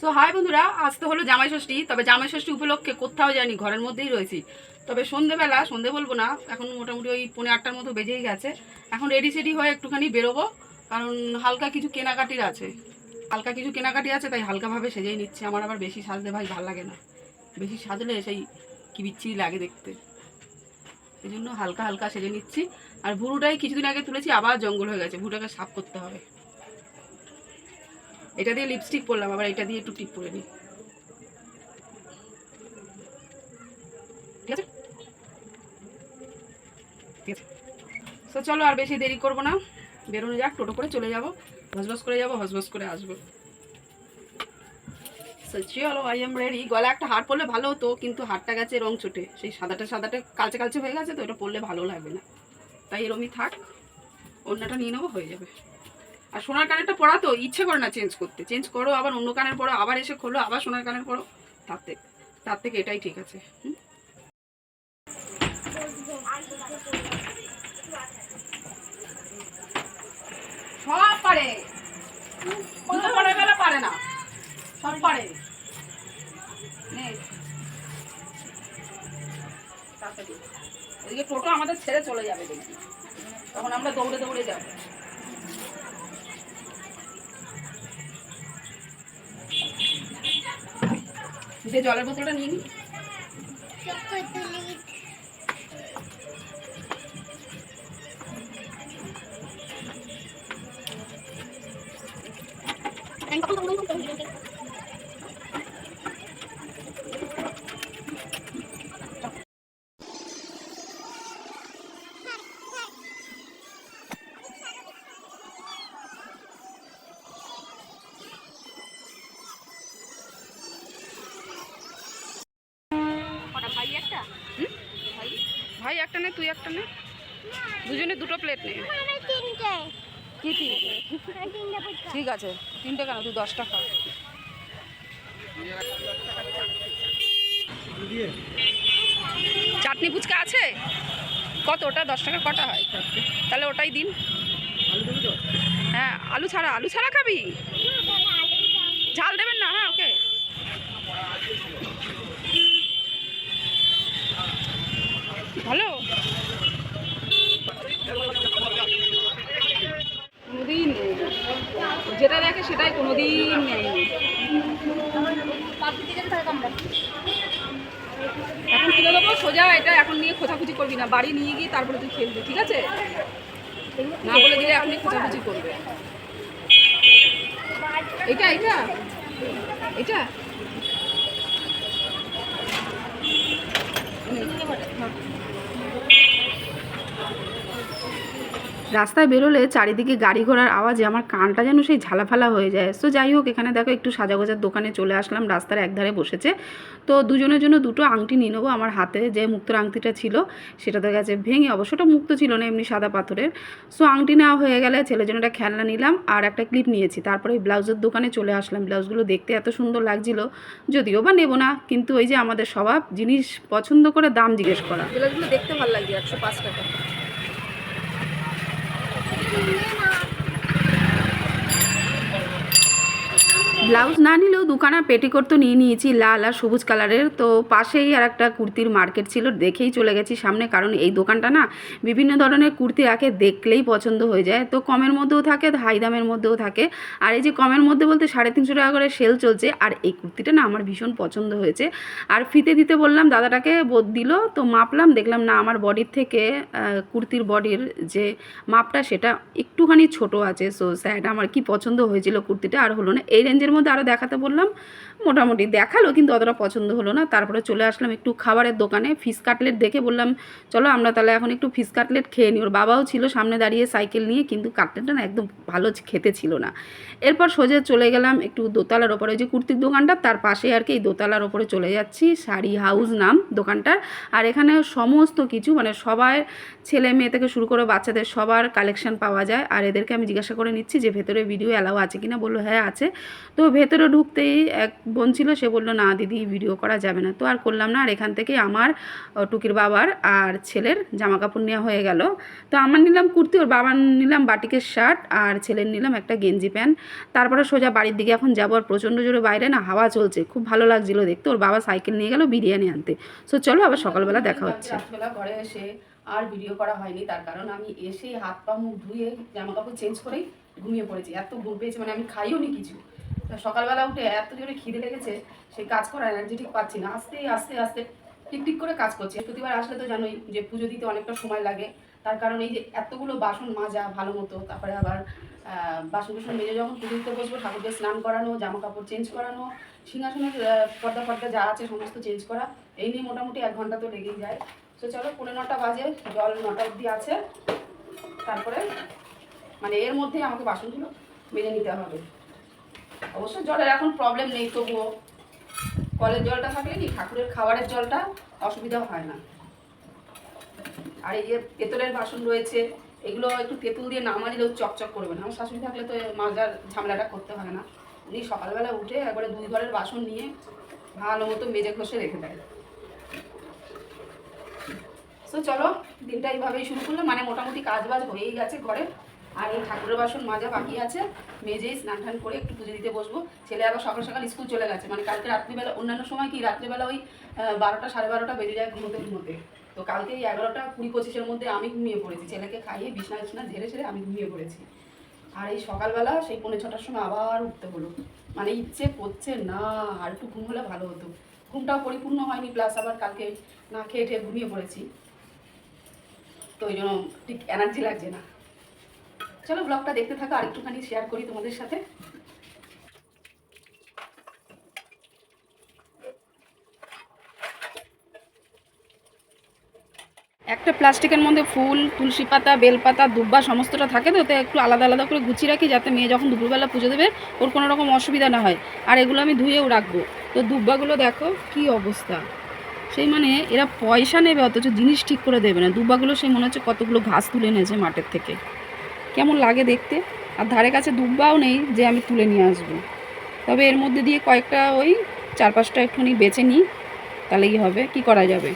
So high বন্ধুরা, আজ তো হলো জামাই ষষ্ঠী, তবে জামাই ষষ্ঠী উপলক্ষে কোথাও যায়নি ঘরের মধ্যেই রয়েছি। তবে সন্ধেবেলা, সন্ধে বলব না, এখন মোটামুটি ওই পৌনে আটটার মতো বেজেই গেছে। এখন রেডি সেডি হয়ে একটুখানি বেরোবো, কারণ হালকা কিছু কেনাকাটির আছে। হালকা কিছু কেনাকাটি আছে, তাই হালকাভাবে সেজেই নিচ্ছি। আমার আবার বেশি সাজতে ভাই ভালো লাগে না। বেশি সাজলে সেই কি বিচ্ছিরি লাগে দেখতে। এই জন্য হালকা হালকা সেজে নিচ্ছি। আর ভুরুটাই কিছুদিন আগে তুলেছি, আবার জঙ্গল হয়ে গেছে। ভুরুটাকে সাফ করতে হবে। এটা দিয়ে লিপস্টিক পরলাম, আবার এটা দিয়ে একটু টিপ পরে নিই। ঠিক আছে? ঠিক আছে। চলো আর বেশি দেরি করব না। বেরোনো যাক, টোটো করে চলে যাব। হসবস করে যাব হসবস করে আসব। চলো আই এম রেডি গলা একটা হার পরলে ভালো হতো, কিন্তু হারটা গেছে রং চোটে। সেই সাদাটা সাদাটা কালচে কালচে হয়ে গেছে তো, এটা পরলে ভালো লাগবে না। তাই এরমই থাক। অন্যটা নিয়ে নেব, হয়ে যাবে। আর সোনার কানেরটা পরা তো ইচ্ছে করে না চেঞ্জ করতে। চেঞ্জ করো, আবার অন্য কানের পরো, আবার এসে খোলো, আবার সোনার কানের পরো। তার থেকে তার থেকে এটাই ঠিক আছে। হুম? সব পারে। না। সব পারে। টোটো আমাদের ছেড়ে চলে যাবে দেখি তখন আমরা দৌড়ে দৌড়ে যাব। জলের বোতলটা নিয়ে নিই একটা নে, তুই একটা নে। দুজনে দুটো প্লেট নে। কি ঠিক আছে, তিনটে কেন? তুই দশটা খা। চাটনি ফুচকা আছে? কত? ওটা দশ টাকা, কটা হয়? তাহলে ওটাই দিন। হ্যাঁ আলু ছাড়া আলু ছাড়া খাবি? ঝাল দেবেন না হ্যাঁ ওকে ভালো কোনোদিন নেই যেটা দেখে সেটাই কোনোদিন নেয়নি এখন তুলে দেবো সোজা এটা এখন নিয়ে খোঁচাখুচি করবি না, বাড়ি নিয়ে গিয়ে তারপরে তুই খেলবি, ঠিক আছে? না বলে দিলে আপনি খোঁচাখুচি করবে। এটা এটা এটা। রাস্তায় বেরোলে চারিদিকে গাড়ি ঘোড়ার আওয়াজে আমার কানটা যেন সেই ঝালাফালা হয়ে যায়। সো যাই হোক এখানে দেখো একটু সাজাগোজার দোকানে চলে আসলাম, রাস্তার একধারে বসেছে। তো দুজনের জন্য দুটো আংটি নিয়ে নেব আমার হাতে, যে মুক্তোর আংটিটা ছিল সেটা তো গেছে ভেঙে, অবশ্যটা মুক্ত ছিল না, এমনি সাদা পাথরের। সো আংটি নেওয়া হয়ে গেলে ছেলের জন্য একটা খেলনা নিলাম আর একটা ক্লিপ নিয়েছি। তারপরে এই ব্লাউজের দোকানে চলে আসলাম। ব্লাউজগুলো দেখতে এত সুন্দর লাগছিল, যদিও বা নেব না, কিন্তু ওই যে আমাদের স্বভাব, জিনিস পছন্দ করে দাম জিজ্ঞেস করা। ব্লাউজগুলো দেখতে ভালো লাগছে, একশো পাঁচ টাকা। Thank you. ব্লাউজ না নিলেও দুখানা পেটিকোট তো নিয়ে নিয়েছি, লাল আর সবুজ কালারের। তো পাশেই আর একটা কুর্তির মার্কেট ছিল, দেখেই চলে গেছি সামনে, কারণ এই দোকানটা না বিভিন্ন ধরনের কুর্তি রাখে দেখলেই পছন্দ হয়ে যায়। তো কমের মধ্যেও থাকে, হাই দামের মধ্যেও থাকে। আর এই যে কমের মধ্যে বলতে সাড়ে তিনশো টাকা করে সেল চলছে, আর এই কুর্তিটা না আমার ভীষণ পছন্দ হয়েছে। আর ফিতে দিতে বললাম, দাদাটাকে বোধ দিল, তো মাপলাম, দেখলাম না আমার বডির থেকে কুর্তির বডির যে মাপটা সেটা একটুখানি ছোট আছে। সো স্যাড আমার কি পছন্দ হয়েছিল কুর্তিটা, আর হলো না। এই রেঞ্জের মধ্যে আরও দেখাতে বললাম, মোটামুটি দেখাল, কিন্তু অতটা পছন্দ হলো না। তারপরে চলে আসলাম একটু খাবারের দোকানে ফিশ কাটলেট দেখে বললাম, চলো আমরা তাহলে এখন একটু ফিশ কাটলেট খেয়ে নিই। ওর বাবাও ছিল সামনে দাঁড়িয়ে সাইকেল নিয়ে, কিন্তু কাটলেটটা না একদম ভালো খেতে ছিল না। এরপর সোজা চলে গেলাম একটু দোতলার ওপরে যে কুর্তির দোকানটা, তার পাশে আর কি এই দোতলার ওপরে চলে যাচ্ছি, শাড়ি হাউস নাম দোকানটার। আর এখানে সমস্ত কিছু মানে সবাই ছেলে মেয়ে থেকে শুরু করে বাচ্চাদের সবার কালেকশন পাওয়া যায়। আর এদেরকে আমি জিজ্ঞাসা করে নিচ্ছি যে, ভেতরে ভিডিও অ্যালাউ আছে কিনা? বলল হ্যাঁ আছে। তো ভেতরে ঢুকতেই এক বোন ছিল, সে বলল, না দিদি ভিডিও করা যাবে না। তো আর করলাম না, আর এখান থেকে আমার টুকির বাবার আর ছেলের জামা কাপড় নেওয়া হয়ে গেল। তো আমার নিলাম কুর্তি, ওর বাবার নিলাম বাটিকের শার্ট, আর ছেলের নিলাম একটা গেঞ্জি প্যান্ট। তারপরে সোজা বাড়ির দিকে, এখন যাব আর প্রচণ্ড জোরে বাইরে, না হাওয়া চলছে, খুব ভালো লাগছিল দেখতে। ওর বাবা সাইকেল নিয়ে গেল বিরিয়ানি আনতে। সো চলো, আবার সকালবেলা দেখা হচ্ছে। ঘরে এসে আর ভিডিও করা হয়নি, তার কারণ আমি এসেই হাত পা মুখ ধুয়ে জামা কাপড় চেঞ্জ করেই ঘুমিয়ে পড়েছি। এত ঘুম পেয়েছে মানে আমি খাইও নি কিছু। সকালবেলা উঠে এত জোরে খিদে লেগেছে, সেই কাজ করার এনার্জি ঠিক পাচ্ছি না। আস্তে আস্তে আস্তে টিক টিক করে কাজ করছি। প্রতিবার আসলে তো জানোই যে পুজো দিতে অনেকটা সময় লাগে। তার কারণ এই যে এতগুলো বাসন মাজা ভালো মতো, তারপরে আবার বাসন কুসন মেজে যখন পুজো দিতে বসবো, ঠাকুরকে স্নান করানো জামা কাপড় চেঞ্জ করানো, সিংহাসনের পর্দা ফর্দা যা আছে সমস্ত চেঞ্জ করা, এই নিয়ে মোটামুটি এক ঘণ্টা তো লেগেই যায়। তো চলো পনেরো নটা বাজে, জল নটা অবধি আছে। তারপরে মানে এর মধ্যে আমাকে বাসনগুলো মেজে নিতে হবে। অবশ্য জলের এখন প্রবলেম নেই, তবুও। কলের জলটা থাকলে কি ঠাকুরের খাবারের জলটা অসুবিধা হয় না। আর এই যে তেঁতুলের বাসন রয়েছে, এগুলো একটু তেঁতুল দিয়ে না মাজলেও চকচক করবে না। আমার শাশুড়ি থাকলে তো মাজার ঝামেলাটা করতে হয় না। উনি সকালবেলা উঠে একবারে দুই ঘরের বাসন নিয়ে ভালো মতো মেজে ঘষে রেখে দেয়। তো চলো, দিনটা এইভাবেই শুরু করলাম। মানে মোটামুটি কাজ বাজ হয়েই গেছে ঘরে। আর এই ঠাকুরের বাসন মাজা বাকি আছে। মেজেই স্নান টান করে একটু পুজো দিতে বসবো। ছেলে আবার সকাল সকাল স্কুল চলে গেছে। মানে কালকে রাত্রিবেলা, অন্যান্য সময় কি রাত্রিবেলা ওই বারোটা সাড়ে বারোটা বেজে যায় ঘুমোতে ঘুমোতে। তো কালকে এই এগারোটা কুড়ি পঁচিশের মধ্যে আমি ঘুমিয়ে পড়েছি। ছেলেকে খাইয়ে বিছনা বিছনা ঝেড়ে ঝেড়ে আমি ঘুমিয়ে পড়েছি। আর এই সকালবেলা সেই পনেরো ছটার সময় আবার উঠতে হলো। মানে ইচ্ছে করছে না, আর একটু ঘুম হলে ভালো হতো। ঘুমটাও পরিপূর্ণ হয়নি প্লাস আবার কালকে না খেয়ে ঠেয়ে ঘুমিয়ে পড়েছি। তো ওই জন্য ঠিক এনার্জি লাগছে না। চলো ব্লগটা দেখতে থাকো, আর একটুখানি শেয়ার করি তোমাদের সাথে। একটা প্লাস্টিকের মধ্যে ফুল, তুলসী পাতা বেলপাতা দুব্বা সমস্তটা থাকে তো তো একটু আলাদা আলাদা করে গুছিয়ে রাখি যাতে মেয়ে যখন দুপুরবেলা পুজো দেবে, ওর কোনো রকম অসুবিধা না হয়। আর এগুলো আমি ধুয়েও রাখব। তো দুব্বাগুলো দেখো কি অবস্থা। সেই মানে এরা পয়সা নেবে, অথচ জিনিস ঠিক করে দেবে না। দুব্বাগুলো সেই মনে হচ্ছে কতগুলো ঘাস তুলে এনেছে মাঠের থেকে। কেমন লাগে দেখতে? আর ধারে কাছে দুব্বাও নেই যে আমি তুলে নিয়ে আসব। তবে এর মধ্যে দিয়ে কয়েকটা ওই চার পাঁচটা একটুখানি বেছে নিই, তাহলেই হবে। কি করা যাবে?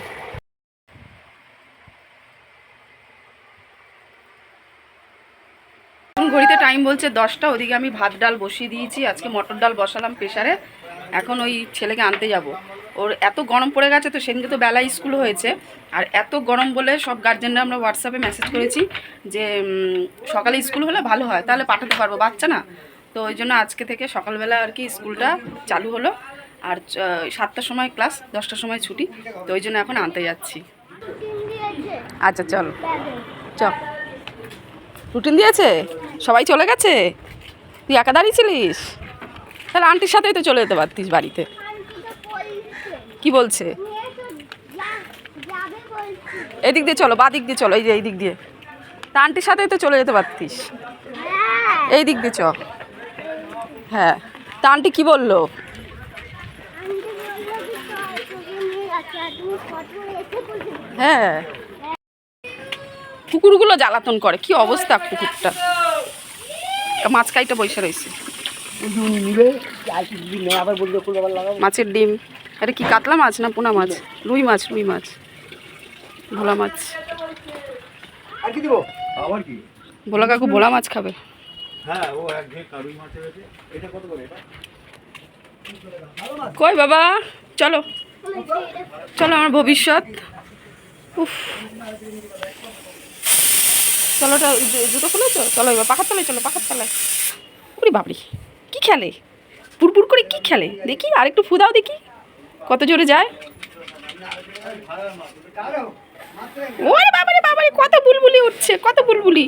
ঘড়িতে টাইম বলছে দশটা, ওদিকে আমি ভাত ডাল বসিয়ে দিয়েছি। আজকে মটর ডাল বসালাম প্রেশারে এখন ওই ছেলেকে আনতে যাব। ওর এত গরম পড়ে গেছে তো সেদিনকে তো বেলা স্কুল হয়েছে। আর এত গরম বলে সব গার্জেনরা আমরা হোয়াটসঅ্যাপে মেসেজ করেছি যে সকালে স্কুল হলে ভালো হয়, তাহলে পাঠাতে পারব বাচ্চা না। তো ওই জন্য আজকে থেকে সকালবেলা আর কি স্কুলটা চালু হলো। আর, চ- সাতটার সময় ক্লাস দশটার সময় ছুটি, তো ওই জন্য এখন আনতে যাচ্ছি। আচ্ছা চল। চল রুটিন দিয়েছে? সবাই চলে গেছে? তুই একা দাঁড়িয়েছিলিস তাহলে আন্টির সাথেই তো চলে যেতে পারতিস বাড়িতে। কি বলছে? এদিক দিয়ে চলো বা দিক দিয়ে চলো এই যে এই দিক দিয়ে। তা আন্টির সাথেই তো চলে যেতে পারতিস। এই দিক দিয়ে চ হ্যাঁ। তা আন্টি কি বলল? হ্যাঁ। কুকুরগুলো জ্বালাতন করে কি অবস্থা কুকুরটা? মাছ কাইটা বসে রয়েছে। নিবে আর কি দিবি না আবার বলবে ফুল আবার লাগাবো। মাছের ডিম। এটা কি কাতলা মাছ না পোনা মাছ? রুই মাছ রুই মাছ। ভোলা মাছ। আর কি দিব? আবার কি? ভোলা কাকু ভোলা মাছ খাবে। হ্যাঁ ও এক ঘে মাছ এটা কত করে এটা? কই বাবা? চলো। চলো আমার ভবিষ্যৎ। উফ। চলো জুতো খুলেছো? চলো এবার পাখার তলায় চলো পাখার তলায়। উরি বাবরি কি খেলে? পুরপুর করে কি খেলে? দেখি আরেকটু ফুদাও দেখি। কত জোরে যায়? বাবারে কত বুলবুলি উঠছে, কত বুলবুলি।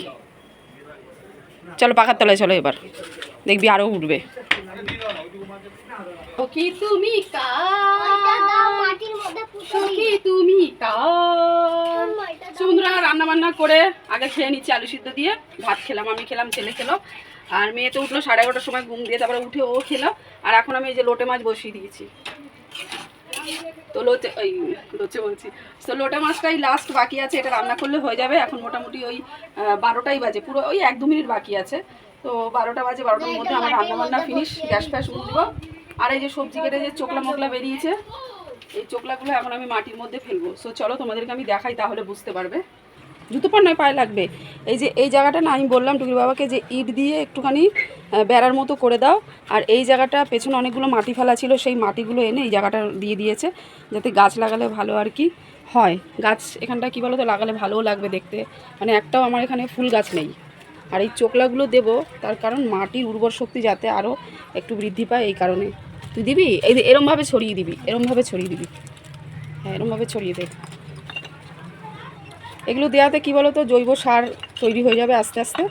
চলো পাখার তলায় চলো এবার। দেখবি আরও উঠবে। তুমি তুমি করে আগে খেয়ে নিচ্ছি আলু সিদ্ধ দিয়ে। ভাত খেলাম, আমি খেলাম, ছেলে খেলো। আর মেয়ে তো উঠল সাড়ে এগারোটার সময় ঘুম দিয়ে তারপরে উঠে ও খেলো। আর এখন আমি এই যে লোটে মাছ বসিয়ে দিয়েছি। তো লোচে ওই লোচে বলছি। তো লোটা মাছটাই লাস্ট বাকি আছে, এটা রান্না করলে হয়ে যাবে। এখন মোটামুটি ওই বারোটাই বাজে। পুরো ওই এক দু মিনিট বাকি আছে। তো বারোটা বাজে, বারোটার মধ্যে আমার রান্না বান্না ফিনিশ গ্যাস ফ্যাস মুছবো আর এই যে সবজি কেটে যে চোকলা মোকলা বেরিয়েছে, এই চোকলাগুলো এখন আমি মাটির মধ্যে ফেলব। সো চলো তোমাদেরকে আমি দেখাই, তাহলে বুঝতে পারবে। জুতো পর নয়, পায়ে লাগবে। এই যে, এই জায়গাটা না, আমি বললাম টুকির বাবাকে যে ইট দিয়ে একটুখানি বেড়ার মতো করে দাও। আর এই জায়গাটা পেছনে অনেকগুলো মাটি ফেলা ছিল, সেই মাটিগুলো এনে এই জায়গাটা দিয়ে দিয়েছে, যাতে গাছ লাগালে ভালো আর কি হয়। গাছ এখানটা কী বলো তো লাগালে ভালোও লাগবে দেখতে। মানে একটাও আমার এখানে ফুল গাছ নেই। আর এই চোকলাগুলো দেবো, তার কারণ মাটির উর্বর শক্তি যাতে আরও একটু বৃদ্ধি পায় এই কারণে। তুই দিবি? এই এরমভাবে ছড়িয়ে দিবি, এরমভাবে ছড়িয়ে দিবি। হ্যাঁ এরমভাবে ছড়িয়ে দে। এগুলো দেওয়াতে কী বলো তো জৈব সার তৈরি হয়ে যাবে আস্তে আস্তে।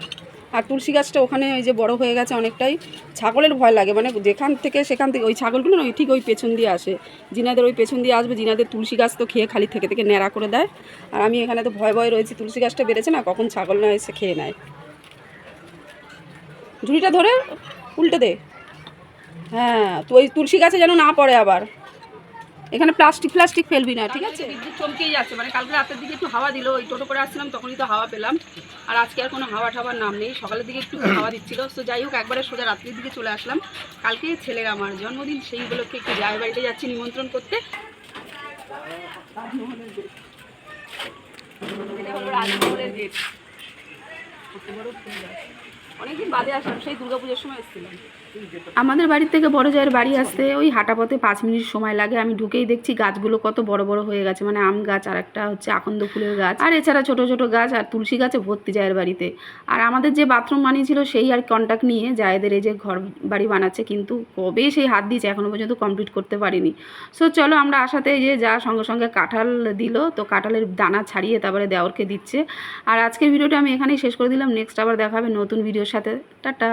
আর তুলসী গাছটা ওখানে ওই যে বড় হয়ে গেছে অনেকটাই, ছাগলের ভয় লাগে। মানে যেখান থেকে সেখান থেকে, ওই ছাগলগুলো ওই ঠিক ওই পেছন দিয়ে আসে। জিনাদের ওই পেছন দিয়ে আসবে, জিনাদের তুলসী গাছ তো খেয়ে খালি থেকে থেকে ন্যাড়া করে দেয়। আর আমি এখানে তো ভয় ভয় রয়েছি, তুলসী গাছটা বেড়েছে না, কখন ছাগল না এসে খেয়ে নেয়। ঝুড়িটা ধরে, উল্টে দে। হ্যাঁ তো ওই তুলসী গাছে যেন না পড়ে আবার। এখানে প্লাস্টিক প্লাস্টিক ফেলবি না, ঠিক আছে? বিদ্যুৎ চমকেই যাচ্ছে মানে কালকে রাতের দিকে একটু হাওয়া দিল ওই টোটো করে আসছিলাম, তখনই তো হাওয়া পেলাম। আর আজকে আর কোনো হাওয়া ঠাওয়ার নাম নেই, সকালের দিকে একটু হাওয়া দিচ্ছিল। তো যাই হোক, একবারে সোজা রাত্রির দিকে চলে আসলাম। কালকে ছেলের আমার জন্মদিন, সেই উপলক্ষে একটু জায়ের বাড়িতে যাচ্ছি, নিমন্ত্রণ করতে। অনেকদিন বাদে আসলাম, সেই দুর্গাপুজোর সময় এসেছিলাম। আমাদের বাড়ির থেকে বড় জায়ের বাড়ি আসতে ওই হাঁটা পথে পাঁচ মিনিট সময় লাগে। আমি ঢুকেই দেখছি গাছগুলো কত বড় বড় হয়ে গেছে মানে আম গাছ আর একটা হচ্ছে আকন্দ ফুলের গাছ। আর এছাড়া ছোট ছোট গাছ আর তুলসী গাছে ভর্তি জায়ের বাড়িতে। আর আমাদের যে বাথরুম বানিয়েছিল সেই আর কন্ট্যাক্ট নিয়ে জায়েদের এই যে ঘর বাড়ি বানাচ্ছে, কিন্তু কবে সেই হাত দিয়েছে এখনও পর্যন্ত কমপ্লিট করতে পারিনি। সো চলো আমরা আসাতে যে যা সঙ্গে সঙ্গে কাঁঠাল দিল, তো কাঁঠালের দানা ছাড়িয়ে তারপরে দেওরকে দিচ্ছে। আর আজকের ভিডিওটা আমি এখানেই শেষ করে দিলাম নেক্সট আবার দেখাবে নতুন ভিডিওর সাথে। টাটা!